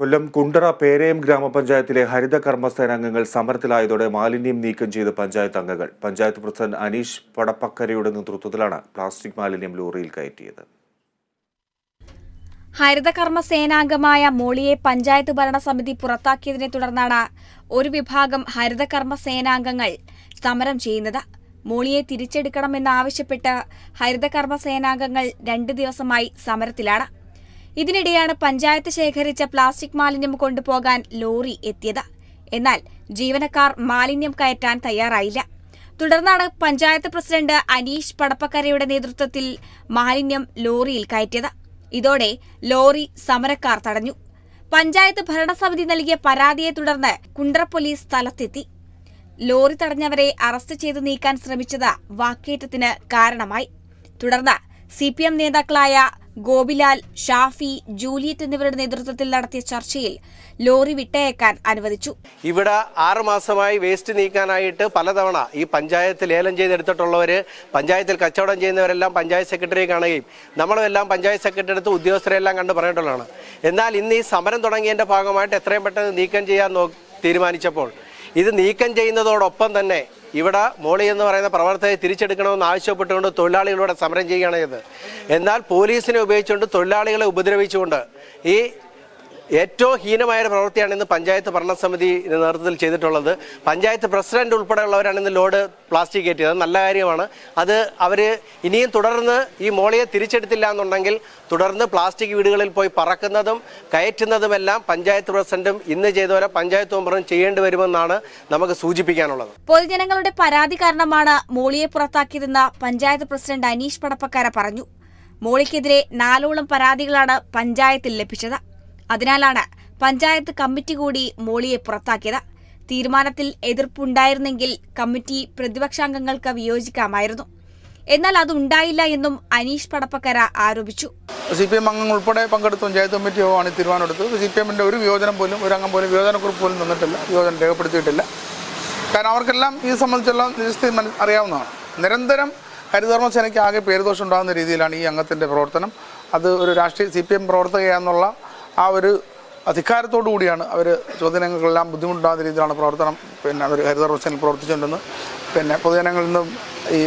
കൊല്ലം കുണ്ടറ പേരയം ഗ്രാമപഞ്ചായത്തിലെ ഹരിത കർമ്മസേന അംഗങ്ങൾ സമരത്തിലായതോടെ മാലിന്യം നീക്കം ചെയ്ത് പഞ്ചായത്ത് അംഗങ്ങൾ. പഞ്ചായത്ത് പ്രസിഡന്റ് അനീഷ് പടപ്പക്കരയുടെ നേതൃത്വത്തിലാണ് പ്ലാസ്റ്റിക് മാലിന്യം ലോറിയിൽ കയറ്റിയത്. ഹരിതകർമ്മ സേനാംഗമായ മോളിയെ പഞ്ചായത്ത് ഭരണസമിതി പുറത്താക്കിയതിനെ തുടർന്നാണ് ഒരു വിഭാഗം ഹരിതകർമ്മ സേനാംഗങ്ങൾ സമരം ചെയ്യുന്നത്. മോളിയെ തിരിച്ചെടുക്കണമെന്നാവശ്യപ്പെട്ട് ഹരിതകർമ്മ സേനാംഗങ്ങൾ രണ്ട് ദിവസമായി സമരത്തിലാണ്. ഇതിനിടെയാണ് പഞ്ചായത്ത് ശേഖരിച്ച പ്ലാസ്റ്റിക് മാലിന്യം കൊണ്ടുപോകാൻ ലോറി എത്തിയത്. എന്നാൽ ജീവനക്കാർ മാലിന്യം കയറ്റാൻ തയ്യാറായില്ല. തുടർന്നാണ് പഞ്ചായത്ത് പ്രസിഡന്റ് അനീഷ് പടപ്പക്കരയുടെ നേതൃത്വത്തിൽ മാലിന്യം ലോറിയിൽ കയറ്റിയത്. ഇതോടെ ലോറി സമരക്കാർ തടഞ്ഞു. പഞ്ചായത്ത് ഭരണസമിതി നൽകിയ പരാതിയെ തുടർന്ന് കുണ്ട്ര പോലീസ് സ്ഥലത്തെത്തി. ലോറി തടഞ്ഞവരെ അറസ്റ്റ് ചെയ്തു നീക്കാൻ ശ്രമിച്ചത് വാക്കേറ്റത്തിന് കാരണമായി. തുടർന്ന് സി നേതാക്കളായ ഗോപിലാൽ ഷാഫി ജൂലിയറ്റ് എന്നിവരുടെ നേതൃത്വത്തിൽ നടത്തിയ ചർച്ചയിൽ ലോറി വിട്ടയക്കാൻ അനുവദിച്ചു. ഇവിടെ ആറ് മാസമായി വേസ്റ്റ് നീക്കാനായിട്ട് പലതവണ ഈ പഞ്ചായത്ത് ലേലം ചെയ്തെടുത്തിട്ടുള്ളവർ പഞ്ചായത്തിൽ കച്ചവടം ചെയ്യുന്നവരെല്ലാം പഞ്ചായത്ത് സെക്രട്ടറിയെ കാണുകയും നമ്മളെല്ലാം പഞ്ചായത്ത് സെക്രട്ടറി അടുത്ത് ഉദ്യോഗസ്ഥരെല്ലാം കണ്ട് പറഞ്ഞിട്ടുള്ളതാണ്. എന്നാൽ ഇന്ന് ഈ സമരം തുടങ്ങിയതിന്റെ ഭാഗമായിട്ട് എത്രയും പെട്ടെന്ന് നീക്കം ചെയ്യാൻ തീരുമാനിച്ചപ്പോൾ ഇത് നീക്കം ചെയ്യുന്നതോടൊപ്പം തന്നെ ഇവിടെ മോളി എന്ന് പറയുന്ന പ്രവർത്തകരെ തിരിച്ചെടുക്കണമെന്ന് ആവശ്യപ്പെട്ടുകൊണ്ട് തൊഴിലാളികളോട് സമരം ചെയ്യുകയാണ് ചെയ്തത്. എന്നാൽ പോലീസിനെ ഉപയോഗിച്ചുകൊണ്ട് തൊഴിലാളികളെ ഉപദ്രവിച്ചുകൊണ്ട് ഈ ഏറ്റവും ഹീനമായ പ്രവൃത്തിയാണ് ഇന്ന് പഞ്ചായത്ത് ഭരണസമിതി നേതൃത്വത്തിൽ ചെയ്തിട്ടുള്ളത്. പഞ്ചായത്ത് പ്രസിഡന്റ് ഉൾപ്പെടെയുള്ളവരാണ് ഇന്ന് ലോഡ് പ്ലാസ്റ്റിക് കയറ്റിയത്. നല്ല കാര്യമാണ്. അത് അവർ ഇനിയും തുടർന്ന് ഈ മോളിയെ തിരിച്ചെടുത്തില്ല എന്നുണ്ടെങ്കിൽ തുടർന്ന് പ്ലാസ്റ്റിക് വീടുകളിൽ പോയി പറക്കുന്നതും കയറ്റുന്നതുമെല്ലാം പഞ്ചായത്ത് പ്രസിഡന്റും ഇന്ന് ചെയ്തപോലെ പഞ്ചായത്ത് മെമ്പറും ചെയ്യേണ്ടി വരുമെന്നാണ് നമുക്ക് സൂചിപ്പിക്കാനുള്ളത്. പൊതുജനങ്ങളുടെ പരാതി കാരണമാണ് മോളിയെ പുറത്താക്കിയതെന്ന് പഞ്ചായത്ത് പ്രസിഡന്റ് അനീഷ് പടപ്പക്കാര പറഞ്ഞു. മോളിക്കെതിരെ നാലോളം പരാതികളാണ് പഞ്ചായത്തിൽ ലഭിച്ചത്. അതിനാലാണ് പഞ്ചായത്ത് കമ്മിറ്റി കൂടി മോളിയെ പുറത്താക്കിയത്. തീരുമാനത്തിൽ എതിർപ്പുണ്ടായിരുന്നെങ്കിൽ കമ്മിറ്റി പ്രതിപക്ഷാംഗങ്ങൾക്ക് വിയോജിക്കാമായിരുന്നു. എന്നാൽ അത് ഉണ്ടായില്ല എന്നും അനീഷ് പടപ്പക്കര ആരോപിച്ചു. സി പി എം അംഗങ്ങൾ ഉൾപ്പെടെ പങ്കെടുത്ത. പഞ്ചായത്ത് കമ്മിറ്റി ആണ് തീരുമാനം തീരുമാനമെടുത്തത്. സി പി എമ്മിന്റെ ഒരു വിയോജനം പോലും ഒരു അംഗം പോലും വിയോജനക്കുറിപ്പ് പോലും തന്നിട്ടില്ല വിയോജനം രേഖപ്പെടുത്തിയിട്ടില്ല. കാരണം അവർക്കെല്ലാം ഇത് സംബന്ധിച്ചുള്ള നിജസ്ഥിതി അറിയാവുന്നതാണ്. നിരന്തരം ഹരിതകർമ്മസേനയ്ക്ക് ആകെ പേരുദോഷം ഉണ്ടാകുന്ന രീതിയിലാണ് ഈ അംഗത്തിന്റെ പ്രവർത്തനം. അത് ഒരു രാഷ്ട്രീയ സി പി എം പ്രവർത്തകയാന്നുള്ള ആ ഒരു അധികാരത്തോടു കൂടിയാണ് അവർ ചോദ്യങ്ങൾക്കെല്ലാം ബുദ്ധിമുട്ടാത്ത രീതിയിലാണ് പ്രവർത്തനം. പിന്നെ അവർ ഹരിതർവശനിൽ പ്രവർത്തിച്ചുകൊണ്ടെന്ന് പിന്നെ പൊതുജനങ്ങളിൽ നിന്നും ഈ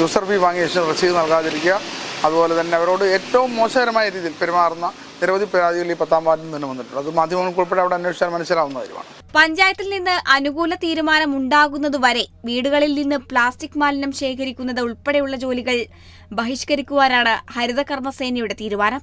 യൂസർ ഫീ വാങ്ങിയ ശേഷം രസീത് നൽകാതിരിക്കുക. അതുപോലെ തന്നെ അവരോട് ഏറ്റവും മോശകരമായ രീതിയിൽ പെരുമാറുന്ന നിരവധി പരാതികൾ ഈ പത്താം വാർഡിൽ നിന്ന് വന്നിട്ടുണ്ട്. അത് മാധ്യമങ്ങൾക്ക് ഉൾപ്പെടെ അവിടെ അന്വേഷിച്ചാൽ മനസ്സിലാവുന്ന കാര്യമാണ്. പഞ്ചായത്തിൽ നിന്ന് അനുകൂല തീരുമാനം ഉണ്ടാകുന്നതുവരെ വീടുകളിൽ നിന്ന് പ്ലാസ്റ്റിക് മാലിന്യം ശേഖരിക്കുന്നത് ഉൾപ്പെടെയുള്ള ജോലികൾ ബഹിഷ്കരിക്കുവാനാണ് ഹരിതകർമ്മസേനയുടെ തീരുമാനം.